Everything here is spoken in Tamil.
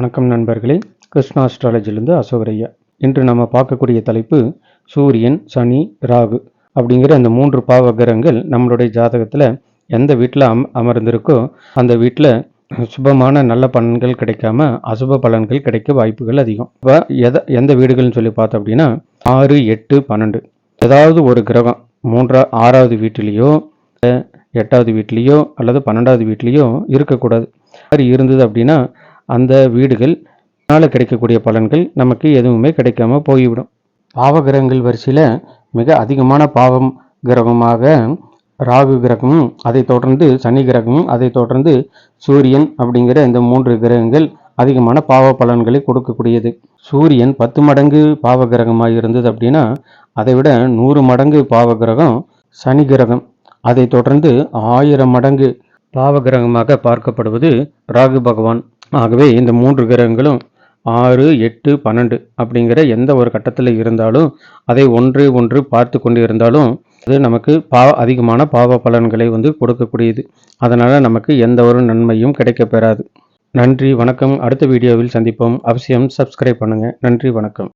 வணக்கம் நண்பர்களே. கிருஷ்ணா அஸ்ட்ராலஜிலிருந்து அசோகரையா இன்று நம்ம பார்க்கக்கூடிய தலைப்பு சூரியன் சனி ராகு அப்படிங்கிற அந்த மூன்று பாவ கிரகங்கள் நம்மளுடைய ஜாதகத்தில் எந்த வீட்டில் அம் அமர்ந்திருக்கோ அந்த வீட்டில் சுபமான நல்ல பலன்கள் கிடைக்காம அசுப பலன்கள் கிடைக்க வாய்ப்புகள் அதிகம். இப்போ எதை எந்த வீடுகள்னு சொல்லி பார்த்தோம் அப்படின்னா ஆறு எட்டு பன்னெண்டு. ஏதாவது ஒரு கிரகம் மூன்றா ஆறாவது வீட்டிலேயோ எட்டாவது வீட்லேயோ அல்லது பன்னெண்டாவது வீட்லேயோ இருக்கக்கூடாது. மாதிரி இருந்தது அப்படின்னா அந்த வீடுகள் அதனால் கிடைக்கக்கூடிய பலன்கள் நமக்கு எதுவுமே கிடைக்காம போய்விடும். பாவ கிரகங்கள் வரிசையில் மிக அதிகமான பாவம் கிரகமாக ராகு கிரகமும் அதை தொடர்ந்து சனி கிரகமும் அதை தொடர்ந்து சூரியன் அப்படிங்கிற இந்த மூன்று கிரகங்கள் அதிகமான பாவ பலன்களை கொடுக்கக்கூடியது. சூரியன் பத்து மடங்கு பாவ கிரகமாக இருந்தது அப்படின்னா அதை விட நூறு மடங்கு பாவ கிரகம் சனி கிரகம். அதை தொடர்ந்து ஆயிரம் மடங்கு பாவ கிரகமாக பார்க்கப்படுவது ராகு பகவான். ஆகவே இந்த மூன்று கிரகங்களும் ஆறு எட்டு பன்னெண்டு அப்படிங்கிற எந்த ஒரு கட்டத்தில் இருந்தாலும் அதை ஒன்று ஒன்று பார்த்து கொண்டு இருந்தாலும் அது நமக்கு பா அதிகமான பாவ பலன்களை வந்து கொடுக்கக்கூடியது. அதனால் நமக்கு எந்த ஒரு நன்மையும் கிடைக்கப்பெறாது நன்றி வணக்கம். அடுத்த வீடியோவில் சந்திப்போம். அவசியம் சப்ஸ்கிரைப் பண்ணுங்கள் நன்றி வணக்கம்.